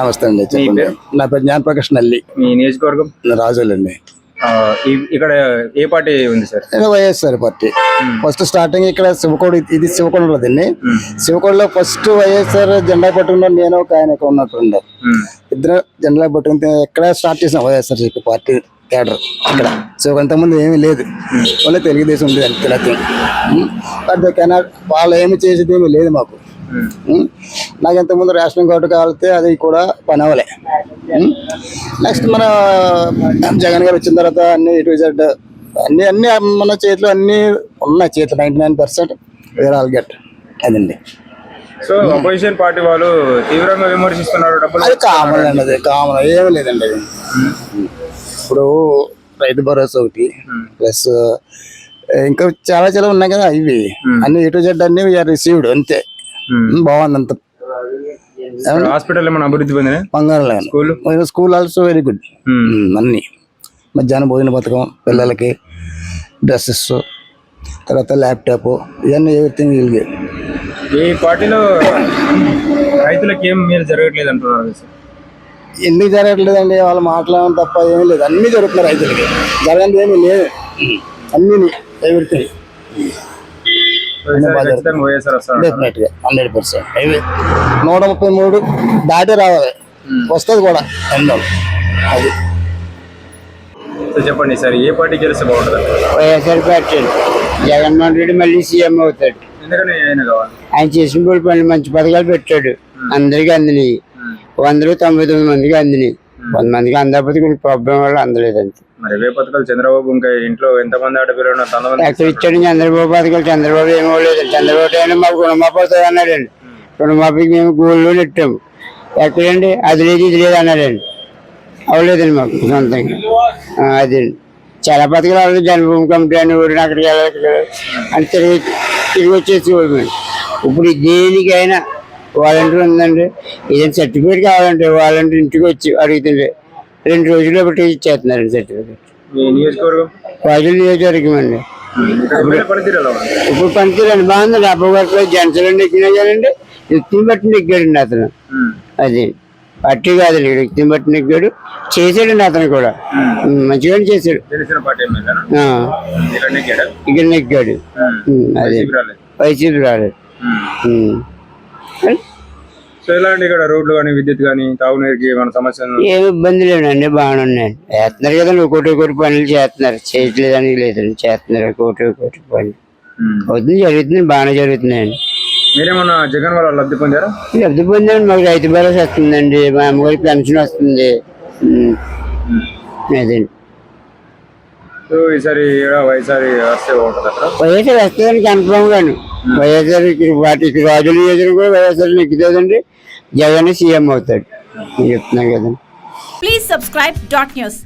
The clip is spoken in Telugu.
నమస్తే అండి చెప్పండి? నా పేరు జ్ఞానప్రకాష్ నల్లి. మీ నియోజకవర్గం? రాజులండి ఇక్కడ ఏ పార్టీ ఉంది sir? YSR party. First starting ఇక్కడ శివకోడి ఇది శివకొండలో దీన్ని. శివకొండలో ఫస్ట్ వైఎస్ఆర్ జెండా పట్టుకున్న నేను ఒక ఆయన ఉన్నట్టుండే ఇద్దరు జెండా పట్టుకుని ఇక్కడ స్టార్ట్ చేసాం వైఎస్ఆర్ పార్టీ క్యాడర్ ఇక్కడ. శివకొండ ముందు ఏమీ లేదు. ఓన్లీ తెలుగుదేశం ఉంది బట్ కెనాట్ వాళ్ళు ఏమి చేసేది ఏమీ లేదు మాకు. నాకు ఇంతకుముందు రేషన్ కార్డు కావాలితే అది కూడా పని అవ్వలే. నెక్స్ట్ మన జగన్ గారు వచ్చిన తర్వాత అన్ని ఇటు జెడ్ అన్ని అన్ని మన చేతిలో అన్ని ఉన్నాయి. చేతిలో నైంటీ నైన్ పర్సెంట్ వేరే ఆల్ గెట్ అదండి. సో అపోజిషన్ పార్టీ వాళ్ళు తీవ్రంగా విమర్శిస్తున్నారు డబ్బులు అది కామన్ అండి అది కామన్ ఏమీ లేదండి. అది ఇప్పుడు రైతు భరోసా ఒకటి ప్లస్ ఇంకా చాలా చాలా ఉన్నాయి కదా ఇవి. అన్ని ఇటు జెడ్ అన్ని రిసీవ్డ్ అంతే. బాగుంది అంత. హాస్పిటల్ ఏమైనా అభివృద్ధి పొందిన? బంగారం school? School also very good అన్ని. మధ్యాహ్నం భోజన పథకం పిల్లలకి డ్రెస్సెస్ తర్వాత ల్యాప్టాప్ ఇవన్నీ ఎవ్రీథింగ్ ఈ పార్టీలో రైతులకు ఏం మీరు జరగట్లేదు అంటున్నారు ఎందుకు జరగట్లేదండి? వాళ్ళు మాట్లాడడం తప్ప ఏమీ లేదు. అన్నీ జరుగుతున్నాయి రైతులకి. జరగండి ఏమీ లేదు. అన్నీ ఎవ్రీథింగ్ సో ఈసారి ఖచ్చితంగా వైఎస్ఆర్ వస్తారు డెఫినెట్గా హండ్రెడ్ పర్సెంట్ అవి నూట ముప్పై మూడు దాటి రావాలి. వస్తుంది కూడా. ఎంతో అది. చెప్పండి సార్ ఏ పార్టీ గెలిస్తే బాగుంటుంది? వైఎస్ఆర్ పార్టీ. జగన్మోహన్ రెడ్డి మళ్ళీ సీఎం అవుతాడు. ఆయన చేసిన పనులు మంచి పథకాలు పెట్టాడు. అందరికీ అందినాయి. వందలు తొంభై తొమ్మిది మందికి అందినాయి. కొంతమందికి అందకపోతే కొన్ని ప్రాబ్లం వల్ల అందలేదు అంతే మరి ఇవే పథకాలు చంద్రబాబు ఇంకా ఇంట్లో ఎంతమంది ఆడపిల్లలు ఇచ్చాడు చంద్రబాబు పథకాలు. చంద్రబాబు ఏమో లేదు చంద్రబాబు అయినా మాకు రుణమాఫీ అవుతుంది అన్నాడండి. రుణమాఫీకి మేము గోల్డ్లో నెట్టాము ఎక్కడండి? అది లేదు ఇది లేదు అన్నాడండి. అవ్వలేదండి మాకు సొంతంగా. అదండి చాలా పథకాలు అవ్వలేదు. జన్మభూమి కమిటీ అని ఊరిని అక్కడికి వెళ్ళాలి వెళ్ళాలి. అని తిరిగి తిరిగి వచ్చేసి ఇప్పుడు దేనికైనా వాలంటీర్ ఉందండి. ఏదైనా సర్టిఫికేట్ కావాలంటే వాలంటీర్ ఇంటికి వచ్చి అడుగుతుండే రెండు రోజుల్లో బట్టి ఇచ్చేస్తున్నారండి సర్టిఫికేట్ మీ నియోజకవర్గం? అండి. ఇప్పుడు పనితీరండి బాగుంది. అబ్బు గారిలో జనసేన ఎక్కినా కానండి వ్యక్తిని బట్టి నెగ్గాడండి అతను. అది పట్టి కాదండి వ్యక్తిని బట్టి నెగ్గాడు చేసాడండి అతను కూడా. ఉమ్, మంచిగానే చేశాడు. పార్టీ ఇక్కడ నెగ్గాడా అదే. వైసీపీ రాలేదు. సో ఎలాంటి ఇక్కడ రోడ్లు కానీ విద్యుత్ కానీ తాగునీరుకి మన సమస్యలు ఏమి ఇబ్బంది లేదండి బాగానే ఉన్నాయండి చేస్తున్నారు కదండి ఒకటి ఒకటి పనులు చేస్తున్నారు. చేయట్లేదని లేదండి చేస్తున్నారు ఒకటి ఒకటి పనులు. అవుతుంది జరుగుతుంది బాగానే జరుగుతున్నాయండి. మీరేమన్నా జగన్ వల్ల లబ్ధి పొందారా? లబ్ధి పొందండి మాకు రైతు భరోసా వస్తుందండి మా అమ్మగారికి పెన్షన్ వస్తుంది. అదండి సో ఈసారి వైఎస్ఆర్ వస్తే బాగుంటుంది వైఎస్ఆర్ వస్తుందని కన్ఫర్మ్ గాను వైఎస్ఆర్ ఇక్కడ రాజులు ఇక్కడ కూడా వైఎస్ఆర్ నెక్కుతుందండి జగన్ సీఎం అవుతాడు. చెప్తున్నాం కదండి ప్లీజ్ సబ్స్క్రైబ్ డాట్ న్యూస్